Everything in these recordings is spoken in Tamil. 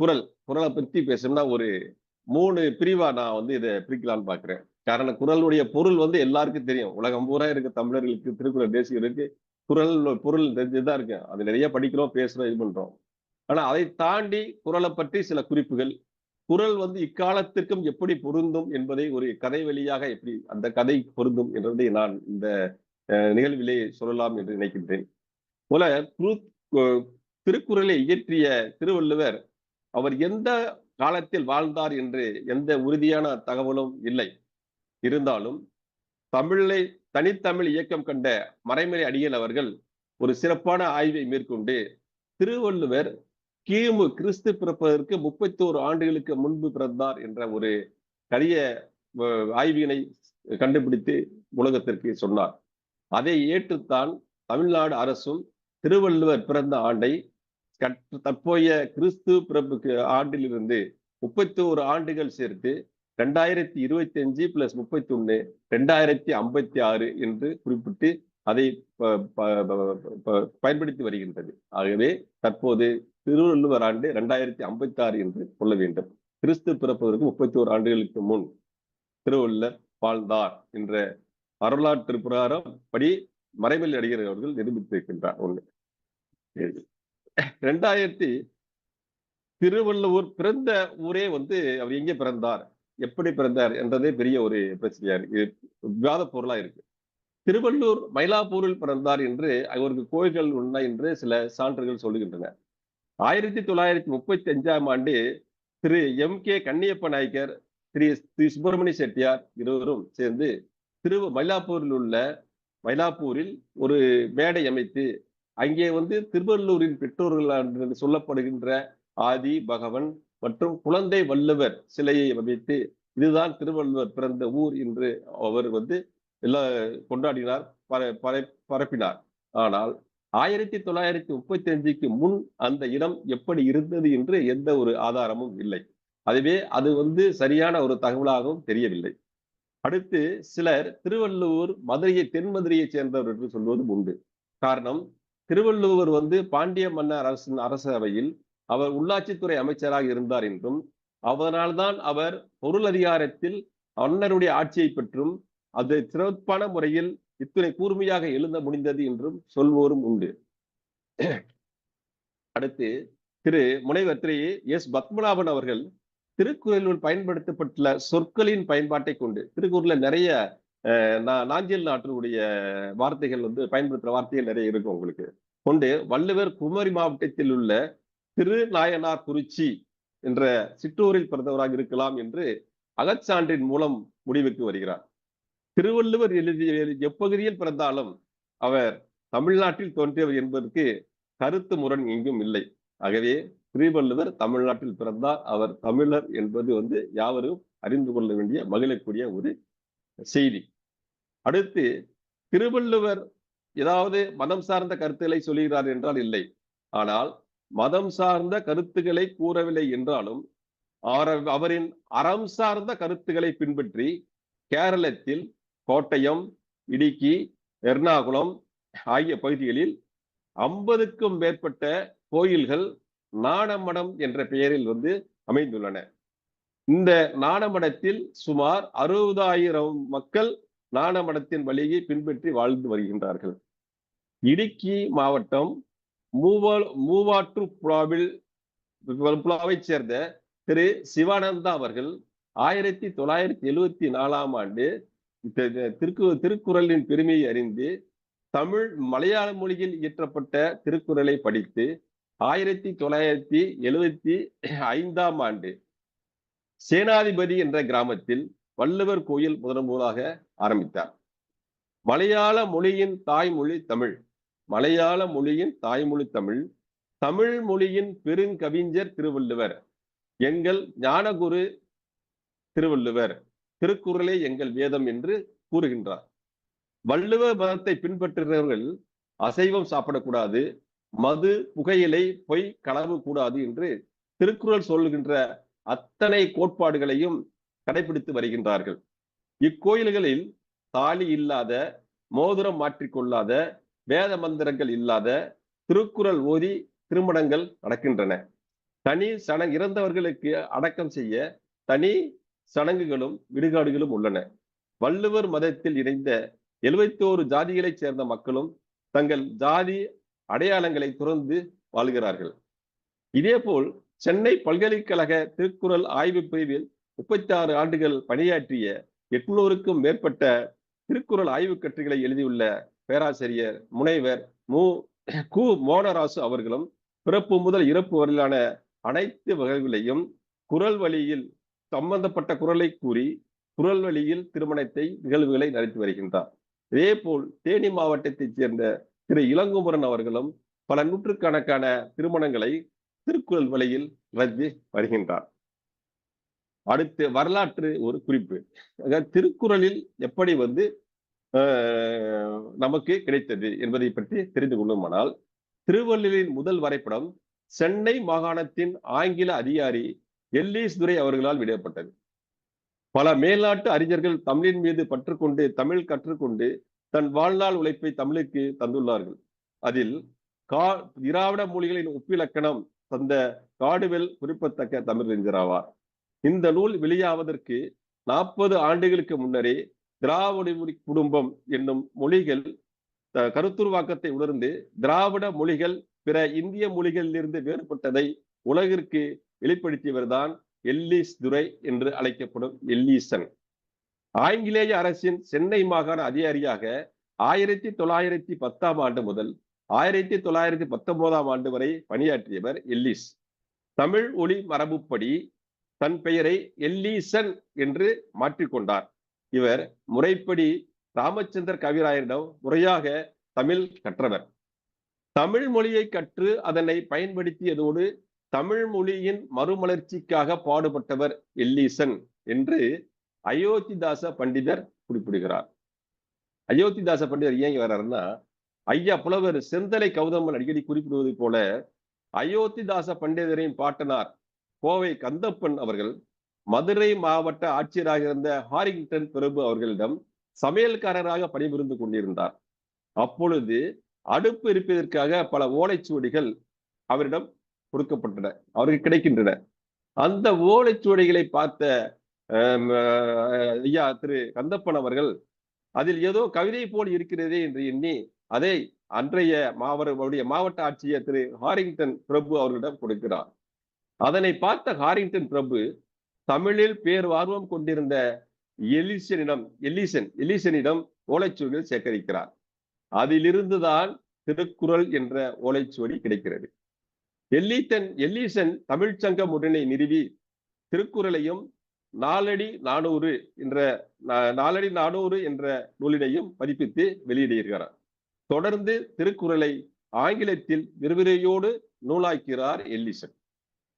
குரல் குரலை பத்தி பேசணும்னா ஒரு மூணு பிரிவா நான் வந்து இதை பிரிக்கலாம்னு பாக்குறேன். காரணம் குரலுடைய பொருள் வந்து எல்லாருக்கும் தெரியும். உலகம் பூரா இருக்க தமிழர்களுக்கு திருக்குறள் தேசியருக்கு குரல் பொருள் தெரிஞ்சுதான் இருக்கு அது நிறைய படிக்கிறோம் பேசுறோம் இது பண்றோம். ஆனா அதை தாண்டி குரலை பற்றி சில குறிப்புகள். குரல் வந்து இக்காலத்திற்கும் எப்படி பொருந்தும் என்பதை ஒரு கதை வழியாக எப்படி அந்த கதை பொருந்தும் என்றதை நான் இந்த நிகழ்விலே சொல்லலாம் என்று நினைக்கின்றேன். போல திருக்குறளை இயற்றிய திருவள்ளுவர் அவர் எந்த காலத்தில் வாழ்ந்தார் என்று எந்த உறுதியான தகவலும் இல்லை. இருந்தாலும் தமிழை தனித்தமிழ் இயக்கம் கண்ட மறைமறை அடியல் அவர்கள் ஒரு சிறப்பான ஆய்வை மேற்கொண்டு திருவள்ளுவர் கிமு கிறிஸ்து பிறப்பதற்கு முப்பத்தோரு ஆண்டுகளுக்கு முன்பு பிறந்தார் என்ற ஒரு கரிய ஆய்வினை கண்டுபிடித்து உலகத்திற்கு சொன்னார். அதை ஏற்றுத்தான் தமிழ்நாடு அரசும் திருவள்ளுவர் பிறந்த ஆண்டை தற்போதைய கிறிஸ்து பிறப்புக்கு ஆண்டிலிருந்து முப்பத்தி ஒரு ஆண்டுகள் சேர்த்து ரெண்டாயிரத்தி இருபத்தி அஞ்சு பிளஸ் முப்பத்தி ஒன்று ரெண்டாயிரத்தி ஐம்பத்தி ஆறு என்று குறிப்பிட்டு அதை பயன்படுத்தி வருகின்றது. ஆகவே தற்போது திருவள்ளுவர் ஆண்டு ரெண்டாயிரத்தி ஐம்பத்தி ஆறு என்று சொல்ல வேண்டும். கிறிஸ்து பிறப்பதற்கு முப்பத்தி ஓரு ஆண்டுகளுக்கு முன் திருவள்ளுவர் வாழ்ந்தார் என்ற வரலாற்று பிரகாரம் படி மறைமல் அடிகள் நிரூபித்திருக்கின்றார். ஒண்ணு. ரெண்டாயிரத்தி திருவள்ளுவர் பிறந்த ஊரே வந்து அவர் எங்கே பிறந்தார்? எப்படி பிறந்தார் என்றதே பெரிய ஒரு பிரச்சனையா இருக்கு. விவாத பொருளா இருக்கு. திருவள்ளூர் மயிலாப்பூரில் பிறந்தார் என்று அவருக்கு கோயில்கள் உண்மை என்று சில சான்றுகள் சொல்லுகின்றன. ஆயிரத்தி தொள்ளாயிரத்தி முப்பத்தி அஞ்சாம் ஆண்டு திரு எம் கே கன்னியப்ப நாயக்கர் திரு திரு சுப்பிரமணிய செட்டியார் இருவரும் சேர்ந்து திரு மயிலாப்பூரில் உள்ள மயிலாப்பூரில் ஒரு மேடை அமைத்து அங்கே வந்து திருவள்ளூரின் பெற்றோர்கள் சொல்லப்படுகின்ற ஆதி பகவன் மற்றும் குழந்தை வள்ளுவர் சிலையை அமைத்து இதுதான் திருவள்ளுவர் பிறந்த ஊர் என்று அவர் வந்து எல்லாம் கொண்டாடினார் பரப்பினார். ஆனால் ஆயிரத்தி தொள்ளாயிரத்தி முப்பத்தி அஞ்சுக்கு முன் அந்த இடம் எப்படி இருந்தது என்று எந்த ஒரு ஆதாரமும் இல்லை. அதுவே அது வந்து சரியான ஒரு தகவலாகவும் தெரியவில்லை. அடுத்து சிலர் திருவள்ளுவர் மதுரையை தென் மதுரையை சேர்ந்தவர் என்று சொல்வதும் உண்டு. காரணம் திருவள்ளுவர் வந்து பாண்டிய மன்னர் அரசின் அரசவையில் அவர் உள்ளாட்சித்துறை அமைச்சராக இருந்தார் என்றும் அதனால்தான் அவர் பொருள் அதிகாரத்தில் மன்னருடைய ஆட்சியை பெற்றும் அது சிறப்பான முறையில் இத்துணை கூர்மையாக எழுத முடிந்தது என்றும் சொல்வோரும் உண்டு. அடுத்து திரு முனைவர் திரு எஸ். பத்மநாபன் அவர்கள் திருக்குறளில் பயன்படுத்தப்பட்டுள்ள சொற்களின் பயன்பாட்டை கொண்டு திருக்குறளில் நிறைய நாஞ்சில் நாட்டினுடைய வார்த்தைகள் வந்து பயன்படுத்துற வார்த்தைகள் நிறைய இருக்கும் உங்களுக்கு. கொண்டு வள்ளுவர் குமரி மாவட்டத்தில் உள்ள திருநாயனார் குறிச்சி என்ற சிற்றூரில் பிறந்தவராக இருக்கலாம் என்று அகச்சான்றின் மூலம் முடிவுக்கு வருகிறார். திருவள்ளுவர் எழுதிய எப்பகுதியில் பிறந்தாலும் அவர் தமிழ்நாட்டில் தோன்றியவர் என்பதற்கு கருத்து முரண் எங்கும் இல்லை. ஆகவே திருவள்ளுவர் தமிழ்நாட்டில் பிறந்தார். அவர் தமிழர் என்பது வந்து யாவரும் அறிந்து கொள்ள வேண்டிய மகிழக்கூடிய ஒரு செய்தி. அடுத்து திருவள்ளுவர் ஏதாவது மதம் சார்ந்த கருத்துக்களை சொல்கிறார் என்றால் இல்லை. ஆனால் மதம் சார்ந்த கருத்துக்களை கூறவில்லை என்றாலும் அவரின் அறம் சார்ந்த கருத்துக்களை பின்பற்றி கேரளத்தில் கோட்டயம் இடுக்கி எர்ணாகுளம் ஆகிய பகுதிகளில் ஐம்பதுக்கும் மேற்பட்ட கோயில்கள் நாணமடம் என்ற பெயரில் வந்து அமைந்துள்ளன. இந்த நாணமடத்தில் சுமார் அறுபதாயிரம் மக்கள் நாணமடத்தின் வழியை பின்பற்றி வாழ்ந்து வருகின்றார்கள். இடுக்கி மாவட்டம் மூவா மூவாற்று புலாவில் புலாவைச் சேர்ந்த திரு சிவானந்தா அவர்கள் ஆயிரத்தி தொள்ளாயிரத்தி எழுவத்தி நாலாம் ஆண்டு திருக்கு திருக்குறளின் பெருமையை அறிந்து தமிழ் மலையாள மொழியில் இயற்றப்பட்ட திருக்குறளை படித்து ஆயிரத்தி தொள்ளாயிரத்தி எழுவத்தி ஐந்தாம் ஆண்டு சேனாதிபதி என்ற கிராமத்தில் வள்ளுவர் கோயில் முதன் முதலாக ஆரம்பித்தார். மலையாள மொழியின் தாய்மொழி தமிழ். மலையாள மொழியின் தாய்மொழி தமிழ். தமிழ் மொழியின் பெருங்கவிஞர் திருவள்ளுவர். எங்கள் ஞானகுரு திருவள்ளுவர். திருக்குறளே எங்கள் வேதம் என்று கூறுகின்றார். வள்ளுவ மதத்தை பின்பற்றுகிறவர்கள் அசைவம் சாப்பிடக்கூடாது மது புகையிலை பொய் களவு கூடாது என்று திருக்குறள் சொல்லுகின்ற அத்தனை கோட்பாடுகளையும் கடைபிடித்து வருகின்றார்கள். இக்கோயில்களில் தாலி இல்லாத மோதிரம் மாற்றிக்கொள்ளாத வேத மந்திரங்கள் இல்லாத திருக்குறள் ஓதி திருமணங்கள் நடக்கின்றன. தனி சடங்கு இறந்தவர்களுக்கு அடக்கம் செய்ய தனி சடங்குகளும் விடுகாடுகளும் உள்ளன. வள்ளுவர் மதத்தில் இணைந்த எழுபத்தோரு ஜாதிகளைச் சேர்ந்த மக்களும் தங்கள் ஜாதி அடையாளங்களை துறந்து வாழ்கிறார்கள். இதேபோல் சென்னை பல்கலைக்கழக திருக்குறள் ஆய்வு பிரிவில் முப்பத்தி ஆறு ஆண்டுகள் பணியாற்றிய எட்நூறுக்கும் மேற்பட்ட திருக்குறள் ஆய்வு கட்டுரைகளை எழுதியுள்ள பேராசிரியர் முனைவர் மு. கு. மோனராசு அவர்களும் பிறப்பு முதல் இறப்பு வரையிலான அனைத்து வகைகளையும் குரல் வழியில் சம்பந்தப்பட்ட குரலை கூறி குரல் வழியில் திருமணத்தை நிகழ்வுகளை நடத்தி வருகின்றார். இதேபோல் தேனி மாவட்டத்தைச் சேர்ந்த திரு. இளங்குமரன் அவர்களும் பல நூற்றுக்கணக்கான திருமணங்களை திருக்குறள் வழியில் நடத்தி வருகின்றார். அடுத்து வரலாற்று ஒரு குறிப்பு. திருக்குறளில் எப்படி வந்து நமக்கு கிடைத்தது என்பதை பற்றி தெரிந்து கொள்ளுமானால் திருவள்ளுவரின் முதல் வரைபடம் சென்னை மாகாணத்தின் ஆங்கில அதிகாரி எல்லீஸ் துரை அவர்களால் விடப்பட்டது. பல மேல்நாட்டு அறிஞர்கள் தமிழின் மீது பற்றுக்கொண்டு தமிழ் கற்றுக்கொண்டு தன் வாழ்நாள் உழைப்பை தமிழுக்கு தந்துள்ளார்கள். அதில் கா திராவிட மொழிகளின் ஒப்பிலக்கணம் தந்த காடுவெல் குறிப்பிடத்தக்க தமிழறிஞராவார் இந்த நூல் வெளியாவதற்கு நாற்பது ஆண்டுகளுக்கு முன்னரே திராவிட மொழி குடும்பம் என்னும் மொழிகள் கருத்துருவாக்கத்தை உணர்ந்து திராவிட மொழிகள் பிற இந்திய மொழிகளிலிருந்து வேறுபட்டதை உலகிற்கு வெளிப்படுத்தியவர்தான் எல்லீஸ் துரை என்று அழைக்கப்படும் எல்லீசன். ஆங்கிலேய அரசின் சென்னை மாகாண அதிகாரியாக ஆயிரத்தி தொள்ளாயிரத்தி பத்தாம் ஆண்டு முதல் ஆயிரத்தி தொள்ளாயிரத்தி பத்தொன்பதாம் ஆண்டு வரை பணியாற்றியவர் எல்லிஸ். தமிழ் ஒளி மரபுப்படி தன் பெயரை எல்லீசன் என்று மாற்றிக்கொண்டார். இவர் முறைப்படி ராமச்சந்திர கவிராயரிடம் முறையாக தமிழ் கற்றவர். தமிழ் மொழியை கற்று அதனை பயன்படுத்தியதோடு தமிழ் மொழியின் மறுமலர்ச்சிக்காக பாடுபட்டவர் எல்லீசன் என்று அயோத்திதாச பண்டிதர் குறிப்பிடுகிறார். அயோத்திதாச பண்டிதர் ஏன் வர்றாருன்னா ஐயா புலவர் செந்தலை கௌதமன் அடிக்கடி குறிப்பிடுவது போல அயோத்திதாச பண்டிதரின் பாட்டனார் கோவை கந்தப்பன் அவர்கள் மதுரை மாவட்ட ஆட்சியராக இருந்த ஹாரிங்டன் பிரபு அவர்களிடம் சமையல்காரராக பணிபுரிந்து கொண்டிருந்தார். அப்பொழுது அடுப்பு இருப்பதற்காக பல ஓலைச்சுவடிகள் அவரிடம் கொடுக்கப்பட்டன அவருக்கு கிடைக்கின்றன. அந்த ஓலைச்சுவடிகளை பார்த்த ஐயா திரு கந்தப்பன் அவர்கள் அதில் ஏதோ கவிதை போல் இருக்கிறதே என்று எண்ணி அதை அன்றைய மாவருடைய மாவட்ட ஆட்சியர் திரு ஹாரிங்டன் பிரபு அவர்களிடம் கொடுக்கிறார். அதனை பார்த்த ஹாரிங்டன் பிரபு தமிழில் பேர்வார்வம் கொண்டிருந்த எலிசனிடம் எலிசன் எலிசனிடம் ஓலைச்சுவடிகள் சேகரிக்கிறார். அதிலிருந்துதான் திருக்குறள் என்ற ஓலைச்சுவடி கிடைக்கிறது. எல்லீத்தன் எல்லீசன் தமிழ்ச்சங்கம் உடனே நிறுவி திருக்குறளையும் நாலடி நானூறு என்ற நாலடி நானூறு என்ற நூலினையும் பதிப்பித்து வெளியிடுகிறார். தொடர்ந்து திருக்குறளை ஆங்கிலத்தில் விறுவிறையோடு நூலாக்கிறார் எல்லிசன்.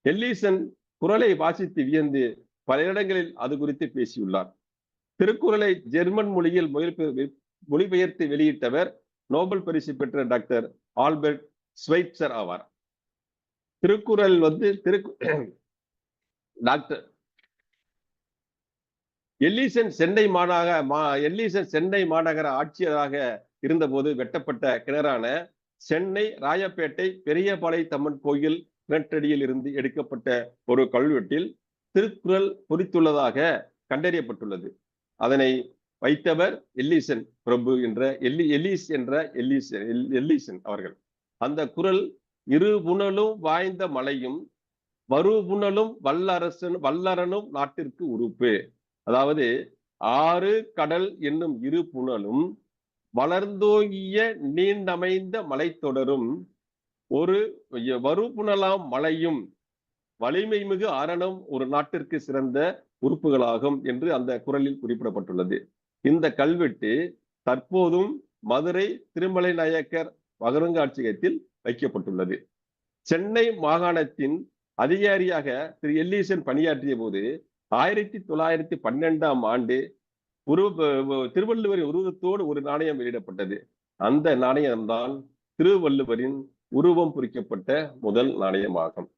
எல்லிசன் குரலை வாசித்து வியந்து பல இடங்களில் அது குறித்து பேசியுள்ளார். திருக்குறளை ஜெர்மன் மொழியில் மொழிபெயர்த்து வெளியிட்டவர் நோபல் பரிசு பெற்ற டாக்டர் ஆல்பர்ட் ஸ்வைட்சர் ஆவார். திருக்குறள் வந்து திரு டாக்டர் எல்லீசன் சென்னை மாநகர மா எல்லீசன் சென்னை மாநகர ஆட்சியராக இருந்தபோது வெட்டப்பட்ட கிணறான சென்னை ராயப்பேட்டை பெரியபாளை தம்மன் கோயில் கிணற்றடியில் இருந்து எடுக்கப்பட்ட ஒரு கல்வெட்டில் திருக்குறள் பொறித்துள்ளதாக கண்டறியப்பட்டுள்ளது. அதனை வைத்தவர் எல்லீசன் பிரபு என்ற எல்லி எல்லீஸ் என்ற எல்லீசன் எல்லீசன் அவர்கள். அந்த குரல் இரு புனலும் வாய்ந்த மலையும் வருபுணலும் வல்லரசன் வல்லரனும் நாட்டிற்கு உறுப்பு. அதாவது ஆறு கடல் என்னும் இரு புனலும் வளர்ந்தோங்கிய நீண்டமைந்த மலைத்தொடரும் ஒரு வருபுணலாம் மலையும் வலிமை மிகு அரணம் ஒரு நாட்டிற்கு சிறந்த உறுப்புகளாகும் என்று அந்த குரலில் குறிப்பிடப்பட்டுள்ளது. இந்த கல்வெட்டு தற்போதும் மதுரை திருமலை நாயக்கர் மகரங்காட்சியகத்தில் வைக்கப்பட்டுள்ளது. சென்னை மாகாணத்தின் அதிகாரியாக திரு எல்லீசன் பணியாற்றிய போது ஆயிரத்தி தொள்ளாயிரத்தி பன்னெண்டாம் ஆண்டு உருவ திருவள்ளுவரின் உருவத்தோடு ஒரு நாணயம் வெளியிடப்பட்டது. அந்த நாணயம்தான் திருவள்ளுவரின் உருவம் பொறிக்கப்பட்ட முதல் நாணயமாகும்.